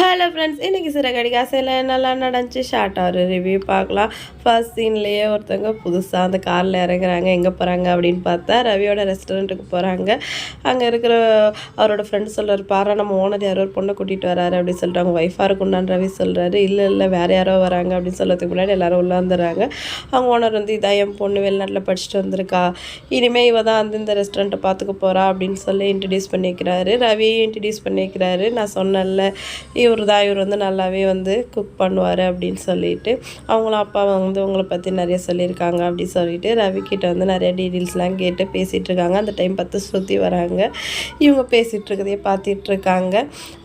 Hello friends இன்றைக்கி சிறகடி காசையில் நல்லா நடந்துச்சு ஷார்ட்டாக ஒரு ரிவ்யூ பார்க்கலாம். ஃபர்ஸ்ட் சீன்லேயே ஒருத்தவங்க புதுசாக அந்த காரில் இறங்குறாங்க. எங்கே போகிறாங்க அப்படின்னு பார்த்தா ரவியோட ரெஸ்டாரண்ட்டுக்கு போகிறாங்க அங்கே இருக்கிற அவரோட ஃப்ரெண்டு சொல்கிறார் பாரா நம்ம ஓனர் யாரோ ஒரு பொண்ணை கூட்டிகிட்டு வராரு அப்படின்னு சொல்லிட்டு அவங்க ஒய்ஃபாக இருக்கும்னான்னு ரவி சொல்கிறாரு இல்லை இல்லை வேறு யாரோ வராங்க அப்படின்னு சொல்கிறதுக்கு முன்னாடி எல்லோரும் உள்ளே வந்துடுறாங்க. அவங்க ஓனர் வந்து இதான் என் பொண்ணு வெளிநாட்டில் படிச்சுட்டு வந்திருக்கா. இனிமேல் இவ தான் வந்து இந்த ரெஸ்டாரண்ட்டை பார்த்துக்க போகிறா அப்படின்னு சொல்லி இன்ட்ரடியூஸ் பண்ணிக்கிறாரு. ரவியை இன்ட்ரடியூஸ் பண்ணிக்கிறாரு. நான் சொன்னேன்ல இவர் தான் இவர் வந்து நல்லாவே வந்து குக் பண்ணுவார் அப்படின்னு சொல்லிட்டு அவங்களும் அப்பா வந்து உங்களை பற்றி நிறைய சொல்லியிருக்காங்க அப்படின்னு சொல்லிட்டு ரவி கிட்ட வந்து நிறைய டீட்டெயில்ஸ்லாம் கேட்டு பேசிகிட்டு இருக்காங்க அந்த டைம் பார்த்து சுற்றி வராங்க. இவங்க பேசிகிட்டு பார்த்துட்ருக்காங்க பார்த்துட்டு இருக்காங்க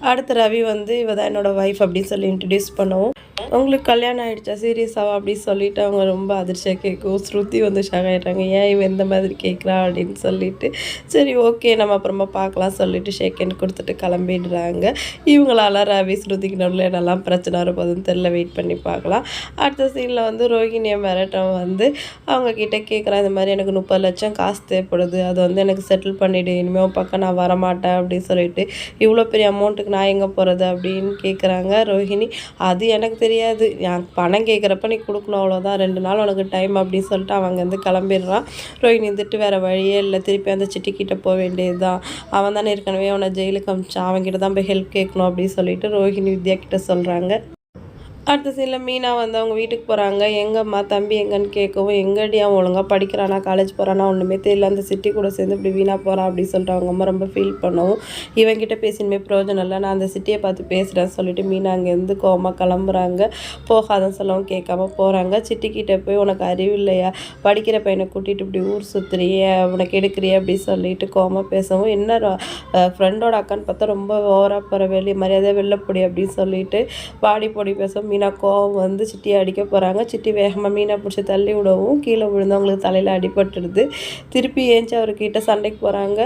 அடுத்து ரவி வந்து இவ தான் என்னோட ஒய்ஃப் அப்படின்னு சொல்லி இன்ட்ரடியூஸ் பண்ணவும். உங்களுக்கு கல்யாணம் ஆகிடுச்சா சீரியஸாவா அப்படின்னு சொல்லிட்டு அவங்க ரொம்ப அதிர்ச்சியாக கேட்கும் ஸ்ருதி வந்து ஷாக் ஆகிட்டாங்க ஏன் இவன் இந்த மாதிரி கேட்குறா அப்படின்னு சொல்லிட்டு. சரி ஓகே நம்ம அப்புறமா பார்க்கலாம் சொல்லிட்டு ஷேக் ஹேண்ட் கொடுத்துட்டு கிளம்பிடுறாங்க. இவங்களால ரவி ஸ்ருதிக்கு நடுவில் என்னெல்லாம் பிரச்சனை வரப்போகுதுன்னு தெரில வெயிட் பண்ணி பார்க்கலாம். அடுத்த சீனில் வந்து ரோஹிணியை மிரட்டம் வந்து அவங்க கேட்குறேன் இந்த மாதிரி எனக்கு முப்பது லட்சம் காசு தேவைப்படுது அது வந்து எனக்கு செட்டில் பண்ணிவிடு இனிமேல் பக்கம் நான் வரமாட்டேன் அப்படின்னு சொல்லிட்டு இவ்வளோ பெரிய அமௌண்ட்டுக்கு நான் எங்கே போகிறது அப்படின்னு கேட்குறாங்க ரோஹிணி அது எனக்கு தெரியாது நான் பணம் கேட்குறப்ப நீ கொடுக்கணும் அவ்வளோதான் ரெண்டு நாள் உனக்கு டைம் அப்படின்னு சொல்லிட்டு அவங்க வந்து கிளம்பிடுறான். ரோஹிணி வந்துட்டு வேறு வழியே இல்லை திருப்பி அந்த சிட்டிக்கிட்ட போக வேண்டியது தான் அவன் தானே ஏற்கனவே அவனை ஜெயிலுக்கு அமிச்சான் அவன்கிட்ட தான் போய் ஹெல்ப் கேட்கணும் அப்படின்னு சொல்லிட்டு ரோஹிணி வித்யா கிட்ட சொல்கிறாங்க அடுத்த சில மீனா வந்து அவங்க வீட்டுக்கு போகிறாங்க எங்கம்மா தம்பி எங்கன்னு கேட்கவும் எங்கடி அவன் ஒழுங்காக படிக்கிறானா காலேஜ் போகிறானா ஒன்றுமே தெரியல. அந்த சிட்டி கூட சேர்ந்து இப்படி வீணாக போகிறான் அப்படின்னு சொல்லிட்டு அவங்க அம்மா ரொம்ப ஃபீல் பண்ணவும் இவங்கிட்ட பேசினுமே பிரயோஜனம் இல்லை. நான் அந்த சிட்டியை பார்த்து பேசுகிறேன்னு சொல்லிட்டு மீனா அங்கேருந்து கோவமாக கிளம்புறாங்க. போகாதன்னு சொல்லவும் கேட்காம போகிறாங்க சிட்டிக்கிட்ட போய் உனக்கு அறிவு இல்லையா? படிக்கிற பையனை கூட்டிகிட்டு இப்படி ஊர் சுற்றுறியே உனக்கு எடுக்கிறியே? அப்படி சொல்லிட்டு கோவமாக பேசவும் என்ன ஃப்ரெண்டோட அக்கான்னு பார்த்தா ரொம்ப ஓவராக போகிற வெளியே மரியாதை வெள்ளப்பொடி அப்படின்னு சொல்லிட்டு பாடி பொடி பேசவும் மீனா கோவம் வந்து சிட்டியை அடிக்க போகிறாங்க சிட்டி வேகமாக மீனை பிடிச்சி தள்ளி விடவும் கீழே விழுந்தவங்களுக்கு தலையில் அடிபட்டுடுது திருப்பி ஏஞ்சி அவர்கிட்ட சண்டைக்கு போகிறாங்க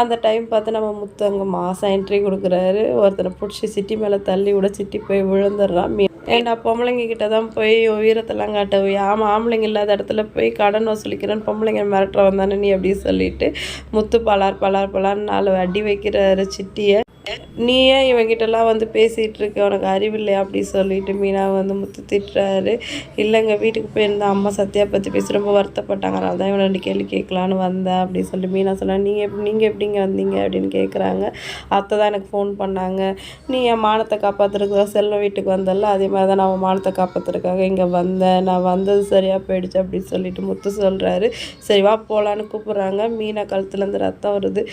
அந்த டைம் பார்த்து நம்ம முத்து அங்கே மாதம் என்ட்ரி கொடுக்குறாரு. ஒருத்தனை பிடிச்சி சிட்டி மேலே தள்ளி விட சிட்டி போய் விழுந்துடுறான் மீன் ஏன்னா பொம்பளைங்க கிட்ட தான் போய் உயிரத்தெல்லாம் காட்ட ஆமாம் ஆம்பளைங்க இல்லாத இடத்துல போய் கடன் வசூலிக்கிறேன்னு பொம்பளைங்க மிரட்டுற வந்தானே நீ அப்படின்னு சொல்லிட்டு முத்து பலார் பலார் பலார் நாலு அடி வைக்கிறாரு சிட்டியை. நீ ஏன் இவங்கிட்டலாம் வந்து பேசிகிட்டு இருக்க உனக்கு அறிவில்லையா? அப்படி சொல்லிட்டு மீனா வந்து முத்து திட்டுறாரு. இல்லைங்க வீட்டுக்கு போயிருந்தா அம்மா சத்யா பற்றி பேசி ரொம்ப வருத்தப்பட்டாங்க. அதனால தான் இவனை ரெண்டு கேள்வி கேட்கலான்னு வந்தேன் அப்படின்னு சொல்லிட்டு மீனா சொன்னாங்க நீங்கள் எப்படி நீங்கள் எப்படிங்க வந்தீங்க? அப்படின்னு கேட்குறாங்க. அத்தை தான் எனக்கு ஃபோன் பண்ணாங்க. நீ என் மானத்தை காப்பாற்றுறதுக்காக செல்வம் வீட்டுக்கு வந்தல அதே மாதிரி தான் நான் மானத்தை காப்பாற்றுறதுக்காக இங்கே வந்தேன். நான் வந்தது சரியாக போயிடுச்சு அப்படின்னு சொல்லிட்டு முத்து சொல்கிறாரு சரி வா போகலான்னு கூப்பிட்றாங்க. மீனா கழுத்துலேருந்து ரத்தம் வருது.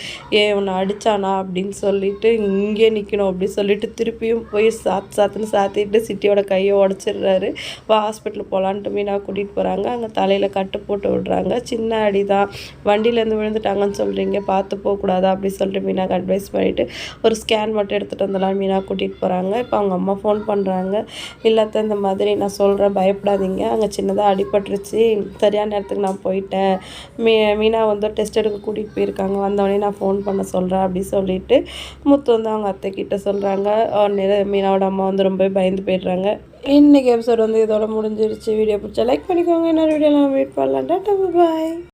ஏன் உன்னை அடித்தானா அப்படின்னு சொல்லிட்டு இங்கே நிற்கணும் அப்படி சொல்லிட்டு திருப்பியும் போய் சாத்து சாத்துன்னு சாத்திட்டு சிட்டியோட கையை உடச்சிடுறாரு. வா ஹாஸ்பிட்டல் போகலான்ட்டு மீனா கூட்டிகிட்டு போகிறாங்க அங்கே தலையில் கட்டு போட்டு விடுறாங்க. சின்ன அடி தான் வண்டியிலேருந்து விழுந்துட்டாங்கன்னு சொல்கிறீங்க பார்த்து போகக்கூடாதா அப்படி சொல்லிட்டு மீனாக்கு அட்வைஸ் பண்ணிவிட்டு ஒரு ஸ்கேன் மட்டும் எடுத்துகிட்டு வந்தலாம். மீனா கூட்டிகிட்டு போகிறாங்க இப்போ அவங்க அம்மா ஃபோன் பண்ணுறாங்க இல்லாத இந்த மாதிரி நான் சொல்கிறேன் பயப்படாதீங்க. அங்கே சின்னதாக அடிபட்டுருச்சு. சரியான நேரத்துக்கு நான் போயிட்டேன். மீ மீனா வந்து டெஸ்ட் எடுக்க கூட்டிகிட்டு போயிருக்காங்க. வந்தவொடனே நான் ஃபோன் பண்ண சொல்கிறேன் அப்படி சொல்லிட்டு முத்து வந்து அவங்க அத்தை கிட்ட சொல்கிறாங்க மீனாவோட அம்மா வந்து ரொம்ப பயந்து போயிடுறாங்க. இன்றைக்கி எபிசோட் வந்து இதோட முடிஞ்சிருச்சு. வீடியோ பிடிச்சா லைக் பண்ணிக்கோங்க. இன்னொரு வீடியோவில் வெயிட் பண்ணலாம். டாட்டா பாய்